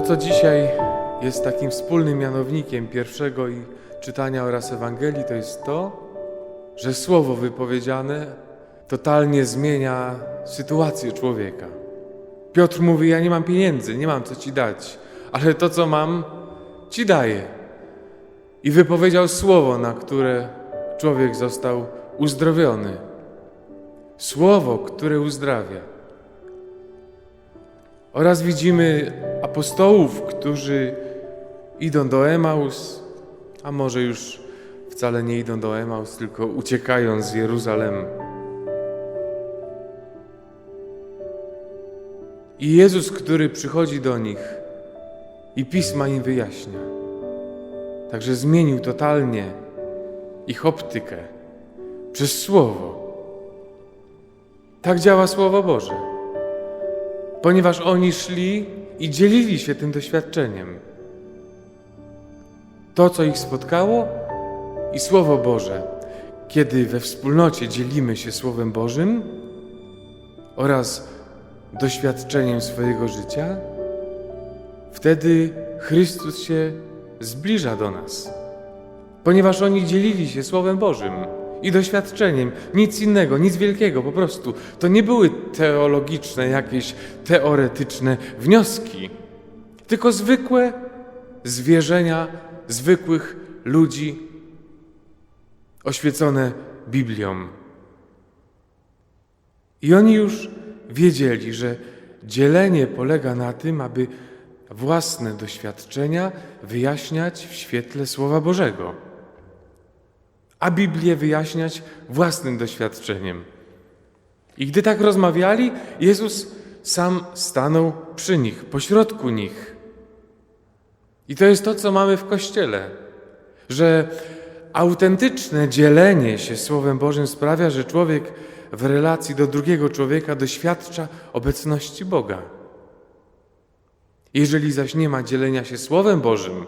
To, co dzisiaj jest takim wspólnym mianownikiem pierwszego i czytania oraz Ewangelii, to jest to, że słowo wypowiedziane totalnie zmienia sytuację człowieka. Piotr mówi: Ja nie mam pieniędzy, nie mam co ci dać, ale to, co mam, ci daję. I wypowiedział słowo, na które człowiek został uzdrowiony. Słowo, które uzdrawia. Oraz widzimy apostołów, którzy idą do Emaus, a może już wcale nie idą do Emaus, tylko uciekają z Jeruzalem. I Jezus, który przychodzi do nich i pisma im wyjaśnia. Także zmienił totalnie ich optykę przez Słowo. Tak działa Słowo Boże ponieważ oni szli i dzielili się tym doświadczeniem. To, co ich spotkało i Słowo Boże, kiedy we wspólnocie dzielimy się Słowem Bożym oraz doświadczeniem swojego życia, wtedy Chrystus się zbliża do nas, ponieważ oni dzielili się Słowem Bożym i doświadczeniem. Nic innego, nic wielkiego, po prostu. To nie były teologiczne, jakieś teoretyczne wnioski, tylko zwykłe zwierzenia zwykłych ludzi oświecone Biblią. I oni już wiedzieli, że dzielenie polega na tym, aby własne doświadczenia wyjaśniać w świetle Słowa Bożego a Biblię wyjaśniać własnym doświadczeniem. I gdy tak rozmawiali, Jezus sam stanął przy nich, pośrodku nich. I to jest to, co mamy w Kościele, że autentyczne dzielenie się Słowem Bożym sprawia, że człowiek w relacji do drugiego człowieka doświadcza obecności Boga. Jeżeli zaś nie ma dzielenia się Słowem Bożym,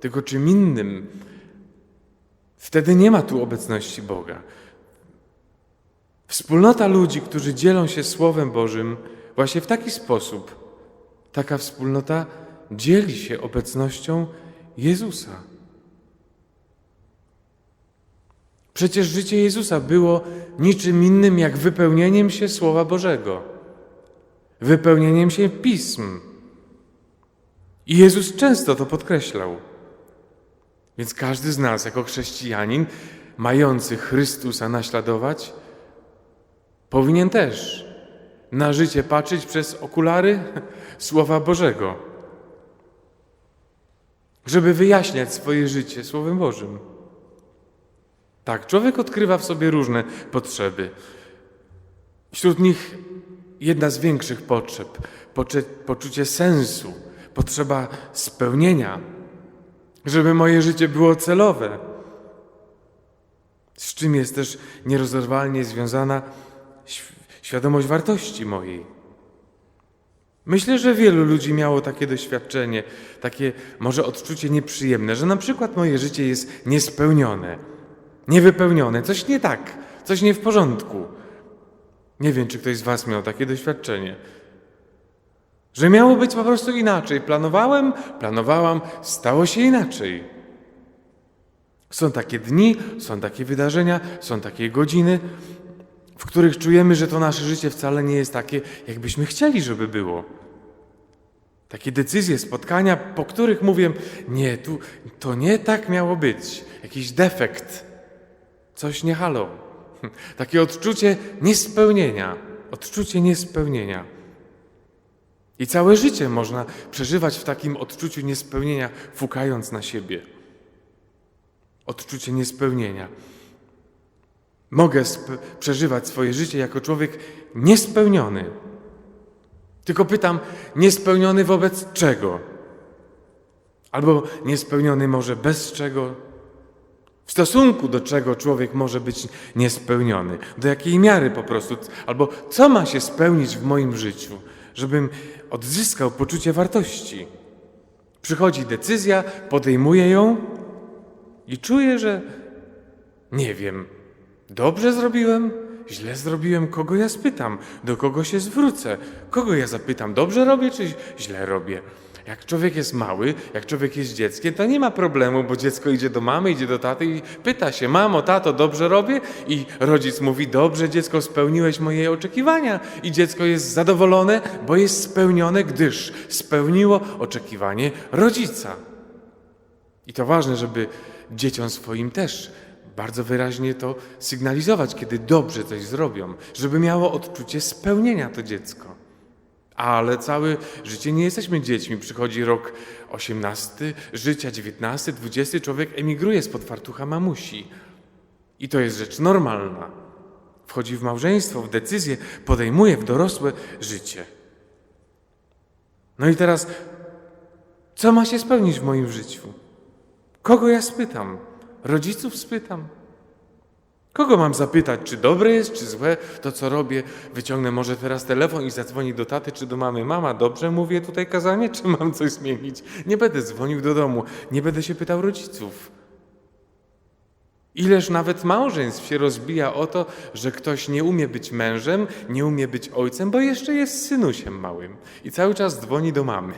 tylko czym innym, Wtedy nie ma tu obecności Boga. Wspólnota ludzi, którzy dzielą się Słowem Bożym, właśnie w taki sposób, taka wspólnota dzieli się obecnością Jezusa. Przecież życie Jezusa było niczym innym jak wypełnieniem się Słowa Bożego, wypełnieniem się pism. I Jezus często to podkreślał. Więc każdy z nas, jako chrześcijanin, mający Chrystusa naśladować, powinien też na życie patrzeć przez okulary Słowa Bożego, żeby wyjaśniać swoje życie Słowem Bożym. Tak, człowiek odkrywa w sobie różne potrzeby. Wśród nich jedna z większych potrzeb poczucie sensu, potrzeba spełnienia żeby moje życie było celowe, z czym jest też nierozerwalnie związana świadomość wartości mojej. Myślę, że wielu ludzi miało takie doświadczenie, takie może odczucie nieprzyjemne, że na przykład moje życie jest niespełnione, niewypełnione, coś nie tak, coś nie w porządku. Nie wiem, czy ktoś z Was miał takie doświadczenie. Że miało być po prostu inaczej. Planowałem, planowałam, stało się inaczej. Są takie dni, są takie wydarzenia, są takie godziny, w których czujemy, że to nasze życie wcale nie jest takie, jakbyśmy chcieli, żeby było. Takie decyzje, spotkania, po których mówię, nie, tu to nie tak miało być. Jakiś defekt, coś nie halo. Takie odczucie niespełnienia, odczucie niespełnienia. I całe życie można przeżywać w takim odczuciu niespełnienia, fukając na siebie. Odczucie niespełnienia. Mogę przeżywać swoje życie jako człowiek niespełniony. Tylko pytam, niespełniony wobec czego? Albo niespełniony może bez czego? W stosunku do czego człowiek może być niespełniony? Do jakiej miary po prostu? Albo co ma się spełnić w moim życiu? Żebym odzyskał poczucie wartości. Przychodzi decyzja, podejmuję ją i czuję, że nie wiem, dobrze zrobiłem, źle zrobiłem, kogo ja spytam, do kogo się zwrócę, kogo ja zapytam, dobrze robię czy źle robię. Jak człowiek jest mały, jak człowiek jest dzieckiem, to nie ma problemu, bo dziecko idzie do mamy, idzie do taty i pyta się: Mamo, tato, dobrze robię? I rodzic mówi: Dobrze, dziecko, spełniłeś moje oczekiwania. I dziecko jest zadowolone, bo jest spełnione, gdyż spełniło oczekiwanie rodzica. I to ważne, żeby dzieciom swoim też bardzo wyraźnie to sygnalizować, kiedy dobrze coś zrobią, żeby miało odczucie spełnienia to dziecko. Ale całe życie nie jesteśmy dziećmi. Przychodzi rok 18 życia, 19, 20, człowiek emigruje spod fartucha mamusi. I to jest rzecz normalna. Wchodzi w małżeństwo, w decyzję, podejmuje w dorosłe życie. No i teraz, co ma się spełnić w moim życiu? Kogo ja spytam? Rodziców spytam? Kogo mam zapytać, czy dobre jest, czy złe to, co robię? Wyciągnę może teraz telefon i zadzwonię do taty czy do mamy. Mama, dobrze mówię tutaj kazanie, czy mam coś zmienić? Nie będę dzwonił do domu, nie będę się pytał rodziców. Ileż nawet małżeństw się rozbija o to, że ktoś nie umie być mężem, nie umie być ojcem, bo jeszcze jest synusiem małym i cały czas dzwoni do mamy.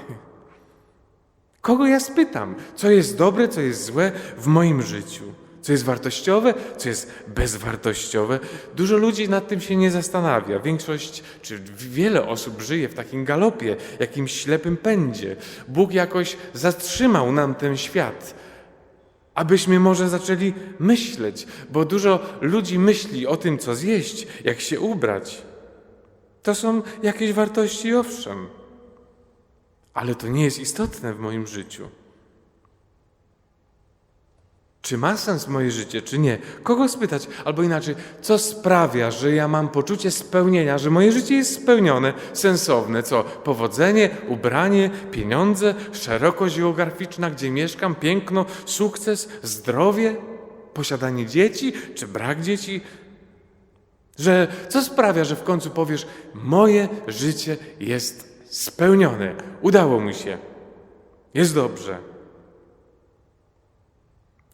Kogo ja spytam, co jest dobre, co jest złe w moim życiu? Co jest wartościowe, co jest bezwartościowe? Dużo ludzi nad tym się nie zastanawia. Większość, czy wiele osób żyje w takim galopie, jakimś ślepym pędzie. Bóg jakoś zatrzymał nam ten świat, abyśmy może zaczęli myśleć, bo dużo ludzi myśli o tym, co zjeść, jak się ubrać. To są jakieś wartości, owszem. Ale to nie jest istotne w moim życiu. Czy ma sens moje życie, czy nie? Kogo spytać? Albo inaczej, co sprawia, że ja mam poczucie spełnienia, że moje życie jest spełnione, sensowne? Co? Powodzenie, ubranie, pieniądze, szerokość geograficzna, gdzie mieszkam, piękno, sukces, zdrowie, posiadanie dzieci, czy brak dzieci? Że co sprawia, że w końcu powiesz: Moje życie jest spełnione, udało mi się, jest dobrze.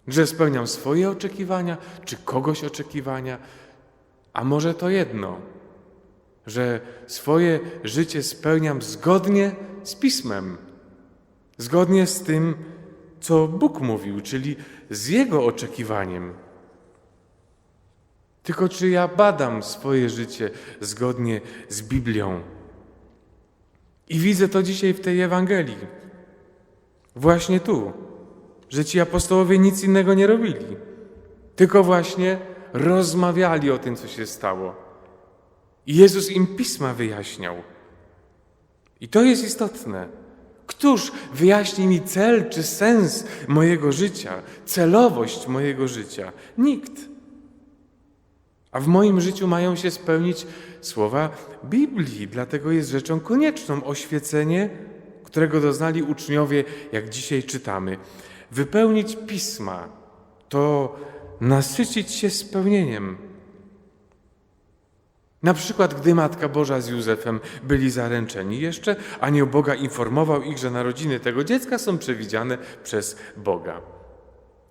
Że spełniam swoje oczekiwania, czy kogoś oczekiwania, a może to jedno, że swoje życie spełniam zgodnie z Pismem, zgodnie z tym, co Bóg mówił, czyli z Jego oczekiwaniem. Tylko czy ja badam swoje życie zgodnie z Biblią? I widzę to dzisiaj w tej Ewangelii. Właśnie tu, że ci apostołowie nic innego nie robili, tylko właśnie rozmawiali o tym, co się stało. I Jezus im pisma wyjaśniał. I to jest istotne. Któż wyjaśni mi cel czy sens mojego życia, celowość mojego życia? Nikt. A w moim życiu mają się spełnić słowa Biblii, dlatego jest rzeczą konieczną oświecenie, którego doznali uczniowie, jak dzisiaj czytamy. Wypełnić pisma to nasycić się spełnieniem. Na przykład, gdy Matka Boża z Józefem byli zaręczeni jeszcze, anioł Boga informował ich, że narodziny tego dziecka są przewidziane przez Boga.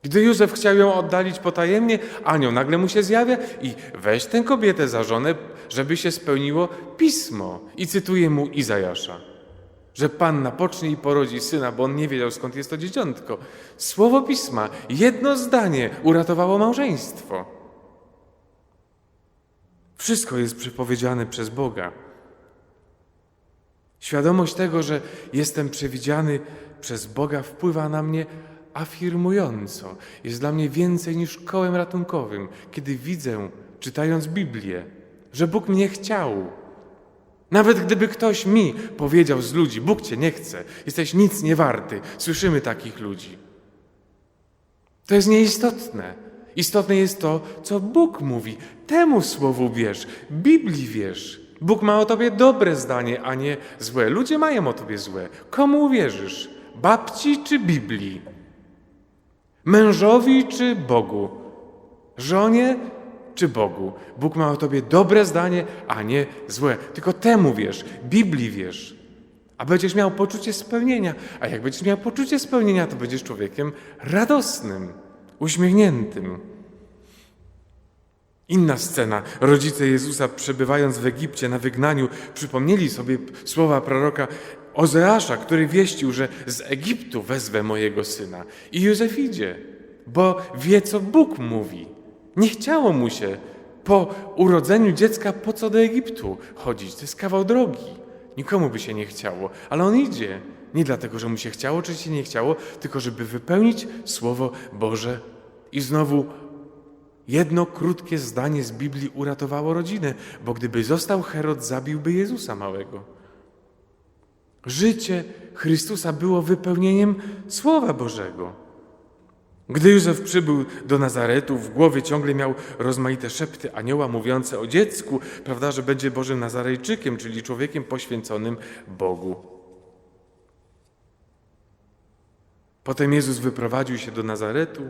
Gdy Józef chciał ją oddalić potajemnie, anioł nagle mu się zjawia i weź tę kobietę za żonę, żeby się spełniło pismo. I cytuje mu Izajasza, że Panna pocznie i porodzi syna, bo on nie wiedział skąd jest to dzieciątko. Słowo pisma, jedno zdanie uratowało małżeństwo. Wszystko jest przepowiedziane przez Boga. Świadomość tego, że jestem przewidziany przez Boga, wpływa na mnie afirmująco. Jest dla mnie więcej niż kołem ratunkowym, kiedy widzę, czytając Biblię, że Bóg mnie chciał. Nawet gdyby ktoś mi powiedział z ludzi: Bóg cię nie chce, jesteś nic nie warty, słyszymy takich ludzi. To jest nieistotne. Istotne jest to, co Bóg mówi. Temu słowu wierz, Biblii wierz. Bóg ma o tobie dobre zdanie, a nie złe. Ludzie mają o tobie złe. Komu wierzysz? Babci czy Biblii? Mężowi czy Bogu? Żonie czy Bogu? Bóg ma o tobie dobre zdanie, a nie złe. Tylko temu wierz, Biblii wierz. A będziesz miał poczucie spełnienia. A jak będziesz miał poczucie spełnienia, to będziesz człowiekiem radosnym, uśmiechniętym. Inna scena. Rodzice Jezusa, przebywając w Egipcie na wygnaniu, przypomnieli sobie słowa proroka Ozeasza, który wieścił, że z Egiptu wezwę mojego syna. I Józef idzie, bo wie, co Bóg mówi. Nie chciało mu się po urodzeniu dziecka po co do Egiptu chodzić. To jest kawał drogi. Nikomu by się nie chciało, ale on idzie. Nie dlatego, że mu się chciało, czy się nie chciało, tylko żeby wypełnić Słowo Boże. I znowu Jedno krótkie zdanie z Biblii uratowało rodzinę, bo gdyby został Herod, zabiłby Jezusa małego. Życie Chrystusa było wypełnieniem Słowa Bożego. Gdy Józef przybył do Nazaretu, w głowie ciągle miał rozmaite szepty anioła mówiące o dziecku, prawda, że będzie Bożym Nazarejczykiem, czyli człowiekiem poświęconym Bogu. Potem Jezus wyprowadził się do Nazaretu,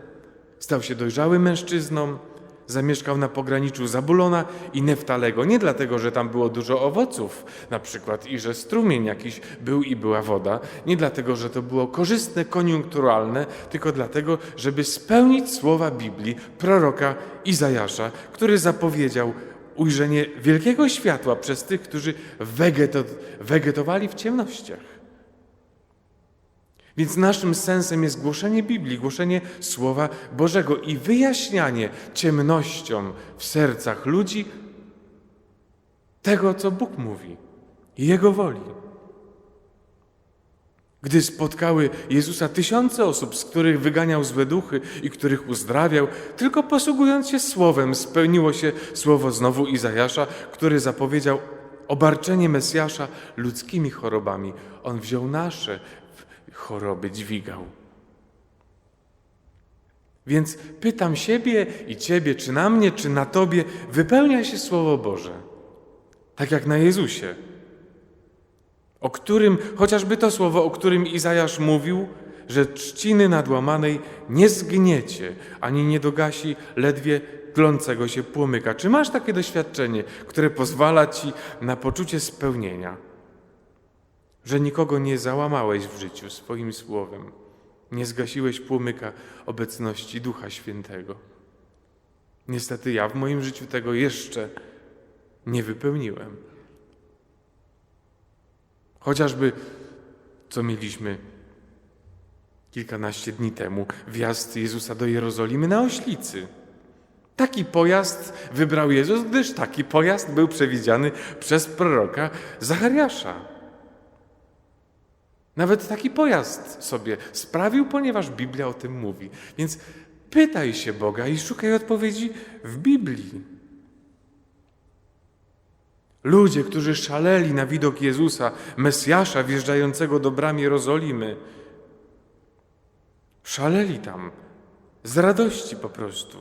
stał się dojrzałym mężczyzną, zamieszkał na pograniczu Zabulona i Neftalego. Nie dlatego, że tam było dużo owoców, na przykład i że strumień jakiś był i była woda. Nie dlatego, że to było korzystne, koniunkturalne, tylko dlatego, żeby spełnić słowa Biblii proroka Izajasza, który zapowiedział ujrzenie wielkiego światła przez tych, którzy wegeto, wegetowali w ciemnościach. Więc naszym sensem jest głoszenie Biblii, głoszenie Słowa Bożego i wyjaśnianie ciemnościom w sercach ludzi tego, co Bóg mówi i Jego woli. Gdy spotkały Jezusa tysiące osób, z których wyganiał złe duchy i których uzdrawiał, tylko posługując się Słowem, spełniło się słowo znowu Izajasza, który zapowiedział obarczenie Mesjasza ludzkimi chorobami. On wziął nasze choroby dźwigał. Więc pytam siebie i ciebie, czy na mnie, czy na tobie wypełnia się Słowo Boże, tak jak na Jezusie, o którym, chociażby to słowo, o którym Izajasz mówił, że trzciny nadłamanej nie zgniecie, ani nie dogasi ledwie tlącego się płomyka. Czy masz takie doświadczenie, które pozwala ci na poczucie spełnienia? Że nikogo nie załamałeś w życiu swoim słowem, nie zgasiłeś płomyka obecności Ducha Świętego. Niestety ja w moim życiu tego jeszcze nie wypełniłem. Chociażby co mieliśmy kilkanaście dni temu, wjazd Jezusa do Jerozolimy na oślicy. Taki pojazd wybrał Jezus, gdyż taki pojazd był przewidziany przez proroka Zachariasza. Nawet taki pojazd sobie sprawił, ponieważ Biblia o tym mówi. Więc pytaj się Boga i szukaj odpowiedzi w Biblii. Ludzie, którzy szaleli na widok Jezusa, Mesjasza wjeżdżającego do bram Jerozolimy, szaleli tam z radości po prostu.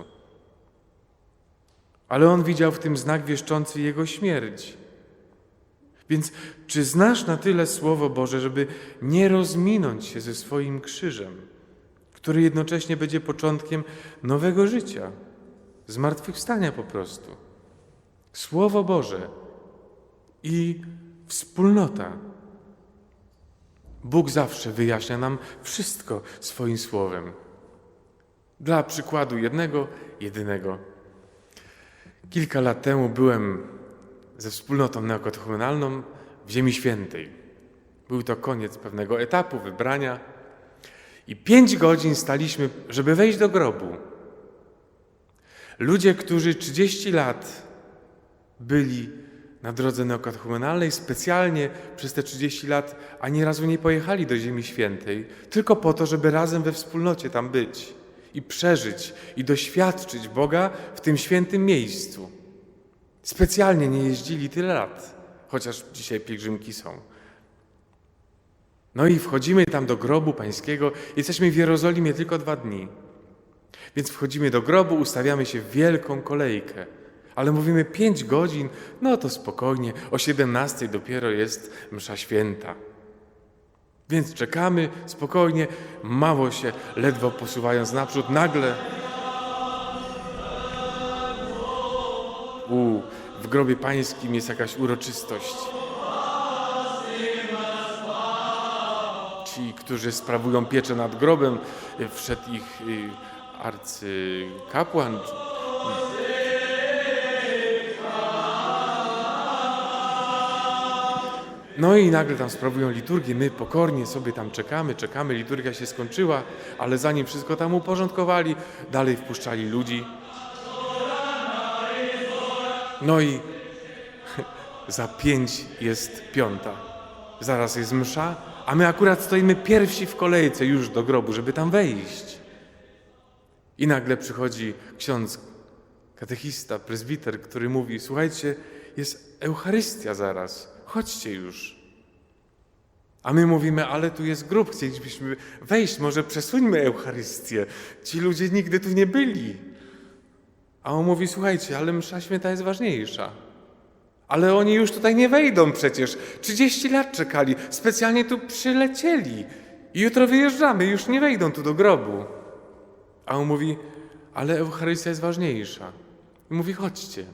Ale on widział w tym znak wieszczący jego śmierć. Więc czy znasz na tyle Słowo Boże, żeby nie rozminąć się ze swoim krzyżem, który jednocześnie będzie początkiem nowego życia, zmartwychwstania po prostu? Słowo Boże i wspólnota. Bóg zawsze wyjaśnia nam wszystko swoim słowem. Dla przykładu jednego, jedynego. Kilka lat temu byłem ze wspólnotą neokatechumenalną w Ziemi Świętej. Był to koniec pewnego etapu wybrania i pięć godzin staliśmy, żeby wejść do grobu. Ludzie, którzy 30 lat byli na drodze neokatechumenalnej, specjalnie przez te 30 lat ani razu nie pojechali do Ziemi Świętej, tylko po to, żeby razem we wspólnocie tam być i przeżyć i doświadczyć Boga w tym świętym miejscu. Specjalnie nie jeździli tyle lat, chociaż dzisiaj pielgrzymki są. No i wchodzimy tam do grobu pańskiego. Jesteśmy w Jerozolimie tylko dwa dni. Więc wchodzimy do grobu, ustawiamy się w wielką kolejkę. Ale mówimy pięć godzin, no to spokojnie, o 17 dopiero jest msza święta. Więc czekamy spokojnie, mało się, ledwo posuwając naprzód, nagle u, w grobie pańskim jest jakaś uroczystość. Ci, którzy sprawują pieczę nad grobem, y, wszedł ich y, arcykapłan. No i nagle tam sprawują liturgię, my pokornie sobie tam czekamy, czekamy, liturgia się skończyła, ale zanim wszystko tam uporządkowali, dalej wpuszczali ludzi, no i za pięć jest piąta. Zaraz jest msza, a my akurat stoimy pierwsi w kolejce już do grobu, żeby tam wejść. I nagle przychodzi ksiądz, katechista, prezbiter, który mówi: Słuchajcie, jest Eucharystia zaraz, chodźcie już. A my mówimy, ale tu jest grób, chcielibyśmy wejść, może przesuńmy Eucharystię. Ci ludzie nigdy tu nie byli. A on mówi, słuchajcie, ale msza święta jest ważniejsza. Ale oni już tutaj nie wejdą przecież. 30 lat czekali, specjalnie tu przylecieli. I jutro wyjeżdżamy, już nie wejdą tu do grobu. A on mówi, ale Eucharystia jest ważniejsza. I mówi, chodźcie.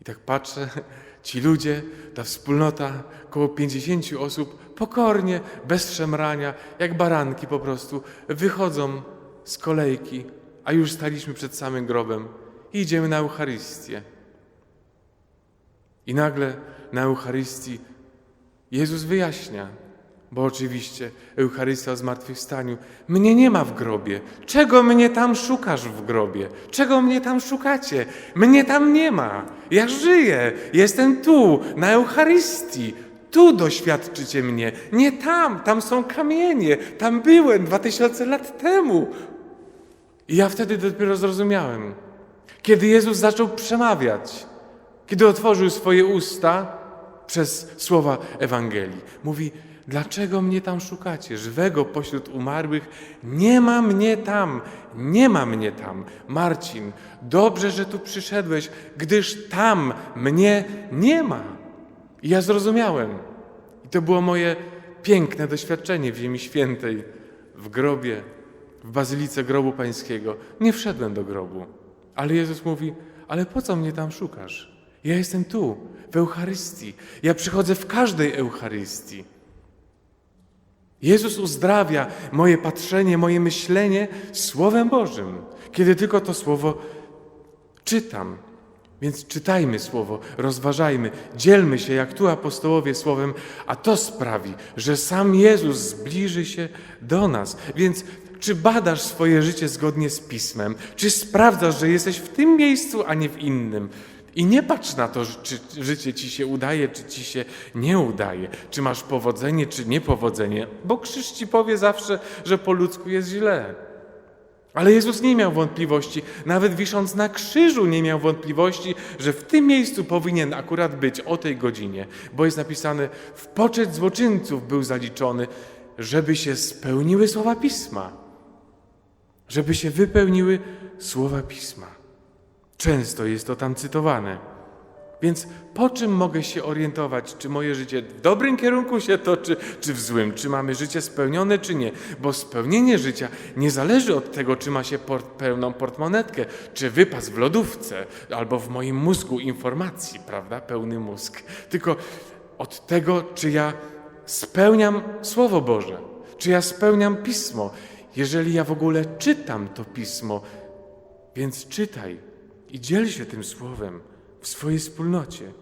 I tak patrzę, ci ludzie, ta wspólnota, około 50 osób, pokornie, bez szemrania, jak baranki po prostu, wychodzą z kolejki, a już staliśmy przed samym grobem i idziemy na Eucharystię. I nagle na Eucharystii Jezus wyjaśnia, bo oczywiście Eucharystia o zmartwychwstaniu. Mnie nie ma w grobie. Czego mnie tam szukasz w grobie? Czego mnie tam szukacie? Mnie tam nie ma. Ja żyję. Jestem tu, na Eucharystii. Tu doświadczycie mnie. Nie tam. Tam są kamienie. Tam byłem dwa tysiące lat temu. I ja wtedy dopiero zrozumiałem. Kiedy Jezus zaczął przemawiać, kiedy otworzył swoje usta przez słowa Ewangelii, mówi: Dlaczego mnie tam szukacie? Żywego pośród umarłych? Nie ma mnie tam, nie ma mnie tam. Marcin, dobrze, że tu przyszedłeś, gdyż tam mnie nie ma. I ja zrozumiałem. I to było moje piękne doświadczenie w Ziemi Świętej, w grobie, w bazylice grobu pańskiego. Nie wszedłem do grobu, ale Jezus mówi: Ale po co mnie tam szukasz? Ja jestem tu, w Eucharystii. Ja przychodzę w każdej Eucharystii. Jezus uzdrawia moje patrzenie, moje myślenie Słowem Bożym, kiedy tylko to Słowo czytam. Więc czytajmy Słowo, rozważajmy, dzielmy się jak tu apostołowie Słowem, a to sprawi, że sam Jezus zbliży się do nas. Więc czy badasz swoje życie zgodnie z Pismem? Czy sprawdzasz, że jesteś w tym miejscu, a nie w innym? I nie patrz na to, czy życie ci się udaje, czy ci się nie udaje, czy masz powodzenie, czy niepowodzenie, bo krzyż ci powie zawsze, że po ludzku jest źle. Ale Jezus nie miał wątpliwości, nawet wisząc na krzyżu nie miał wątpliwości, że w tym miejscu powinien akurat być o tej godzinie, bo jest napisane, w poczet złoczyńców był zaliczony, żeby się spełniły słowa Pisma, żeby się wypełniły słowa Pisma. Często jest to tam cytowane. Więc po czym mogę się orientować, czy moje życie w dobrym kierunku się toczy, czy w złym, czy mamy życie spełnione, czy nie? Bo spełnienie życia nie zależy od tego, czy ma się port, pełną portmonetkę, czy wypas w lodówce, albo w moim mózgu informacji, prawda? Pełny mózg. Tylko od tego, czy ja spełniam Słowo Boże, czy ja spełniam Pismo. Jeżeli ja w ogóle czytam to Pismo, więc czytaj i dziel się tym Słowem w swojej wspólnocie.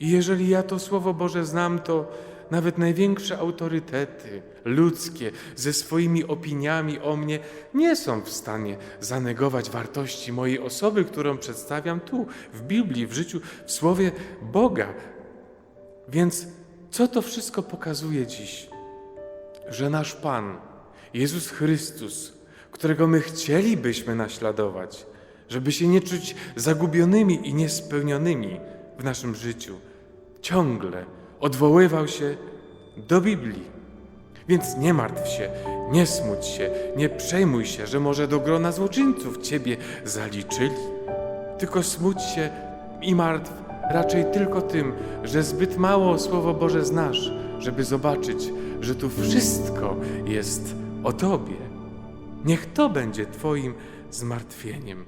I jeżeli ja to Słowo Boże znam, to nawet największe autorytety ludzkie ze swoimi opiniami o mnie nie są w stanie zanegować wartości mojej osoby, którą przedstawiam tu, w Biblii, w życiu, w Słowie Boga. Więc co to wszystko pokazuje dziś? Że nasz Pan, Jezus Chrystus, którego my chcielibyśmy naśladować, żeby się nie czuć zagubionymi i niespełnionymi w naszym życiu, ciągle odwoływał się do Biblii. Więc nie martw się, nie smuć się, nie przejmuj się, że może do grona złoczyńców ciebie zaliczyli. Tylko smuć się i martw raczej tylko tym, że zbyt mało Słowo Boże znasz, żeby zobaczyć, że tu wszystko jest o Tobie. Niech to będzie Twoim zmartwieniem.